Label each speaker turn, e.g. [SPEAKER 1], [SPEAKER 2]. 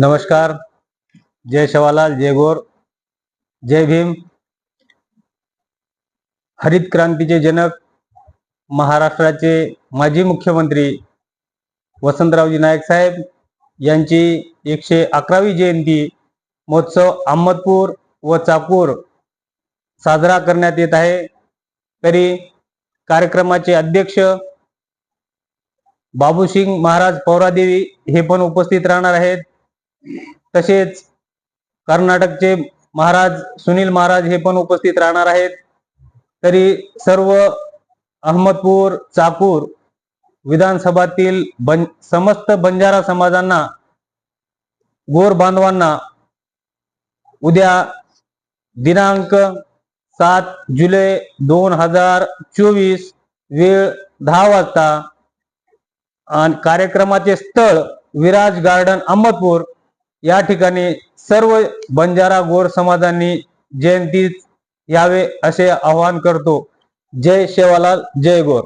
[SPEAKER 1] नमस्कार जय शवालाल जय गोर जय भीम. हरित क्रांतीचे जनक महाराष्ट्राचे माजी मुख्यमंत्री वसंतरावजी नाईक साहेब यांची एकशे अकरावी जयंती महोत्सव अहमदपूर व चाकूर साजरा करण्यात येत आहे. तरी कार्यक्रमाचे अध्यक्ष बाबूसिंग महाराज पौरादेवी हे पण उपस्थित राहणार आहेत. तसेच कर्नाटकचे महाराज सुनील महाराज हे पण उपस्थित राहणार आहेत. तरी सर्व अहमदपूर चाकूर विधानसभातील बन समस्त बंजारा समाजांना गोर बांधवांना उद्या दिनांक सात जुलै दोन हजार चोवीस वेळ दहा वाजता आणि कार्यक्रमाचे स्थळ विराज गार्डन अहमदपूर. या ठिकाणी सर्व बंजारा गोर समाजांनी जयंतीत यावे असे आवाहन करतो. जय शेवालाल जय गोर.